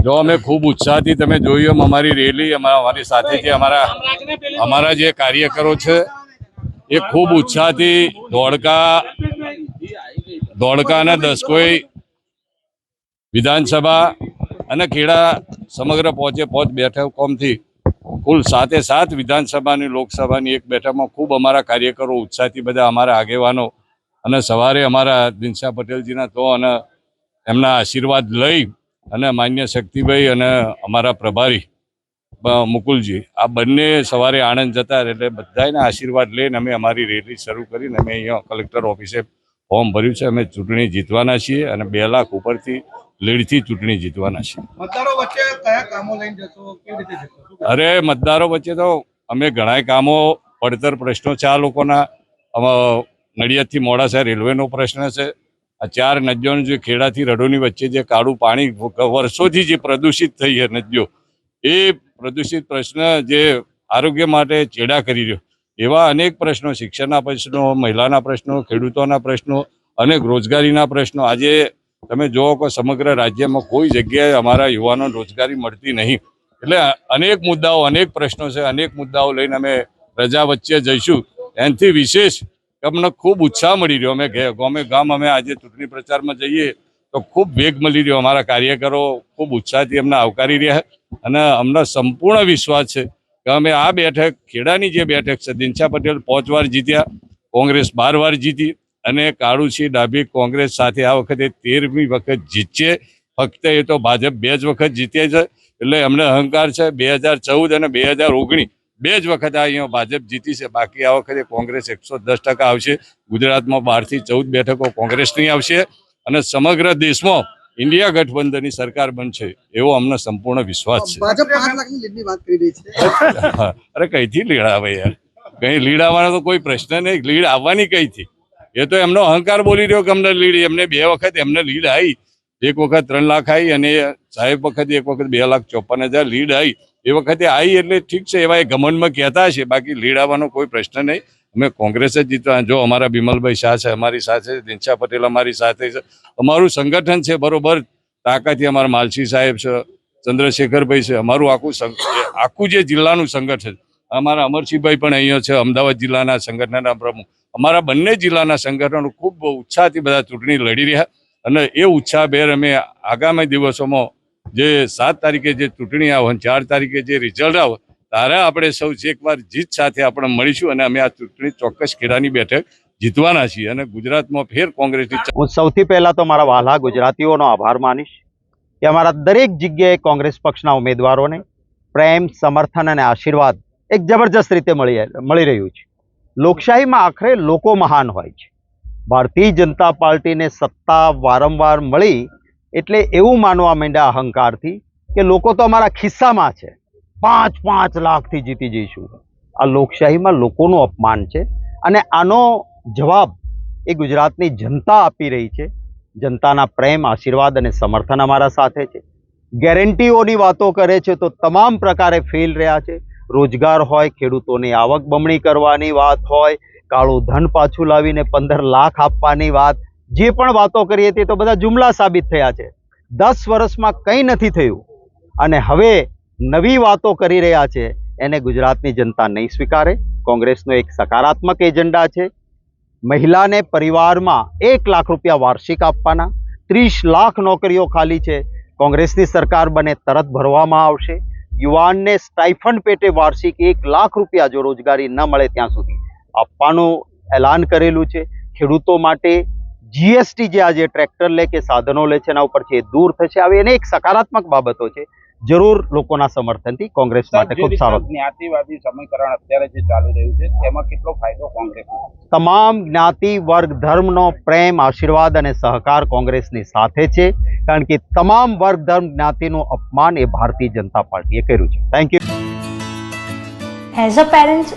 જો અમે ખૂબ ઉત્સાહથી તમે જોયું એમ અમારી રેલી અમારા સાથે જે અમારા અમારા જે કાર્યકરો છે એ ખૂબ ઉત્સાહથી ધોળકા ધોળકાના દસકોઈ વિધાનસભા અને ખેડા સમગ્ર પહોંચે પહોંચ બેઠકોમથી કુલ સાતે સાત વિધાનસભાની લોકસભાની એક બેઠકમાં ખૂબ અમારા કાર્યકરો ઉત્સાહથી બધા અમારા આગેવાનો અને સવારે અમારા દિનશા પટેલજીના તો અને એમના આશીર્વાદ લઈ અને માન્ય શક્તિભાઈ અને અમારા પ્રભારી મુકુલજી આ બંને સવારે આણંદ જતા એટલે બધાના આશીર્વાદ લઈને અમે અમારી રેલી શરૂ કરીને અમે અહીંયા કલેક્ટર ઓફિસે ફોર્મ ભર્યું છે. અમે ચૂંટણી જીતવાના છીએ અને બે લાખ ઉપરથી લીડથી ચૂંટણી જીતવાના છીએ. મતદારો વચ્ચે કયા કામો લઈને જશો? કેવી રીતે અરે મતદારો વચ્ચે તો અમે ઘણાય કામો પડતર પ્રશ્નો છે આ લોકોના. નડિયાદથી મોડાસા રેલવેનો પ્રશ્ન છે. આ ચાર નદીઓનું જે ખેડાથી રડોની વચ્ચે જે કાળું પાણી વર્ષોથી જે પ્રદૂષિત થઈ છે નદીઓ, એ પ્રદૂષિત પ્રશ્ન જે આરોગ્ય માટે ચેડા કરી રહ્યો. એવા અનેક પ્રશ્નો, શિક્ષણના પ્રશ્નો, મહિલાના પ્રશ્નો, ખેડૂતોના પ્રશ્નો, અનેક રોજગારીના પ્રશ્નો. આજે તમે જુઓ કે સમગ્ર રાજ્યમાં કોઈ જગ્યાએ અમારા યુવાનો રોજગારી મળતી નહીં. એટલે અનેક મુદ્દાઓ, અનેક પ્રશ્નો છે. અનેક મુદ્દાઓ લઈને અમે પ્રજા વચ્ચે જઈશું. એનાથી વિશેષ અમને ખૂબ ઉત્સાહ મળી રહ્યો. અમે ગામે ગામ અમે આજે ચૂંટણી પ્રચારમાં જઈએ તો ખૂબ વેગ મળી રહ્યો. અમારા કાર્યકરો ખૂબ ઉત્સાહથી અમને આવકારી રહ્યા અને અમને સંપૂર્ણ વિશ્વાસ છે કે અમે આ બેઠક, ખેડાની જે બેઠક છે, દિનશા પટેલ પાંચ વાર જીત્યા, કોંગ્રેસ બાર વાર જીતી અને કાળુસિંહ ડાભી કોંગ્રેસ સાથે આ વખતે તેરમી વખત જીતશે. ફક્ત એ તો ભાજપ બે જ વખત જીતે છે. એટલે અમને અહંકાર છે. બે હજાર ચૌદ અને બે હજાર ઓગણીસ બે જ વખત આ અહીંયા ભાજપ જીતી છે બાકી આ વખતે કોંગ્રેસ એકસો દસ ટકા આવશે. ગુજરાતમાં બારથી ચૌદ બેઠકો કોંગ્રેસની આવશે અને સમગ્ર દેશમાં ઇન્ડિયા ગઠબંધનની સરકાર બનશે એવો અમને સંપૂર્ણ વિશ્વાસ છે. અરે કઈથી લીડ આવે યાર? કઈ લીડ આવવાનો તો કોઈ પ્રશ્ન નહીં. લીડ આવવાની કઈથી? એ તો એમનો અહંકાર બોલી રહ્યો કે અમને લીડ એમને બે વખત એમને લીડ આવી એક વખત ત્રણ લાખ આવી અને સાહેબ વખતે એક વખત બે લાખ ચોપન હજાર લીડ આવી એ વખતે આવી એટલે ઠીક છે, એવા એ ઘમંડમાં કહેતા છે બાકી લીડ આવવાનો કોઈ પ્રશ્ન નહીં. અમે કોંગ્રેસ જ જીતવા જો અમારા બિમલભાઈ શાહ છે, અમારી સાથે દિનશા પટેલ અમારી સાથે છે. અમારું સંગઠન છે, બરોબર. તાકાતથી અમારા માલસી સાહેબ છે, ચંદ્રશેખરભાઈ છે, અમારું આખું આખું જે જિલ્લાનું સંગઠન. અમારા અમરસિંહભાઈ પણ અહીંયા છે, અમદાવાદ જિલ્લાના સંગઠનના પ્રમુખ. અમારા બંને જિલ્લાના સંગઠનો ખૂબ ઉત્સાહથી બધા ચૂંટણી લડી રહ્યા. અને એ ઉત્સાહભેર અમે આગામી દિવસોમાં જે સાત તારીખે જે ચૂંટણી આવે ચાર તારીખે જે રિઝલ્ટ આવે ત્યારે આપણે સૌ એકવાર જીત સાથે આપણે મળીશું અને અમે આ ચૂંટણી ચોક્કસ ખેડાની બેઠક જીતવાના છીએ અને ગુજરાતમાં ફેર કોંગ્રેસની હું સૌથી પહેલા તો મારા વાલા ગુજરાતીઓનો આભાર માનીશ કે અમારા દરેક જગ્યાએ કોંગ્રેસ પક્ષના ઉમેદવારોને પ્રેમ, સમર્થન અને આશીર્વાદ એક જબરજસ્ત રીતે મળી મળી રહ્યું છે. લોકશાહીમાં આખરે લોકો મહાન હોય છે. ભારતીય જનતા પાર્ટીને સત્તા વારંવાર મળી એટલે એવું માનવા માંડ્યા અહંકારથી કે લોકો તો અમારા ખિસ્સામાં છે. પાંચ પાંચ લાખથી જીતી જઈશું. આ લોકશાહીમાં લોકોનું અપમાન છે અને આનો જવાબ એ ગુજરાતની જનતા આપી રહી છે. જનતાના પ્રેમ, આશીર્વાદ અને સમર્થન અમારા સાથે છે. ગેરંટીઓની વાતો કરે છે તો તમામ પ્રકારે ફેલ રહ્યા છે. રોજગાર હોય, ખેડૂતોની આવક બમણી કરવાની વાત હોય કાળું ધન પાછું લાવીને પંદર લાખ આપવાની વાત, જે પણ વાતો કરી હતી તો બધા જુમલા સાબિત થયા છે. દસ વર્ષમાં કંઈ નથી થયું. અને હવે નવી વાતો કરી રહ્યા છે. એને ગુજરાતની જનતા નહીં સ્વીકારે. કોંગ્રેસનો એક સકારાત્મક એજન્ડા છે. મહિલાને પરિવારમાં એક લાખ રૂપિયા વાર્ષિક આપવાના. ત્રીસ લાખ નોકરીઓ ખાલી છે. કોંગ્રેસની સરકાર બને તરત ભરવામાં આવશે. યુવાનને સ્ટાઇફંડ પેટે વાર્ષિક એક લાખ રૂપિયા જો રોજગારી ન મળે ત્યાં સુધી. આપવાનું એલાન કરેલું છે. ખેડૂતો માટે જીએસટી જે આજે ટ્રેક્ટર લે કે સાધનો લે છે એના ઉપરથી એ દૂર થશે. આવી એક સકારાત્મક બાબતો છે. જરૂર લોકોના સમર્થનથી કોંગ્રેસ માટે ખૂબ સારો. જ્ઞાતિવાદી સમીકરણ અત્યારે જે ચાલી રહ્યું છે તેમાં કેટલો ફાયદો કોંગ્રેસ તમામ જ્ઞાતિ વર્ગ ધર્મનો પ્રેમ આશીર્વાદ અને સહકાર કોંગ્રેસની સાથે છે. કારણ કે તમામ વર્ગ ધર્મ જ્ઞાતિનું અપમાન એ ભારતીય જનતા પાર્ટીએ કર્યું છે. Thank you as a parents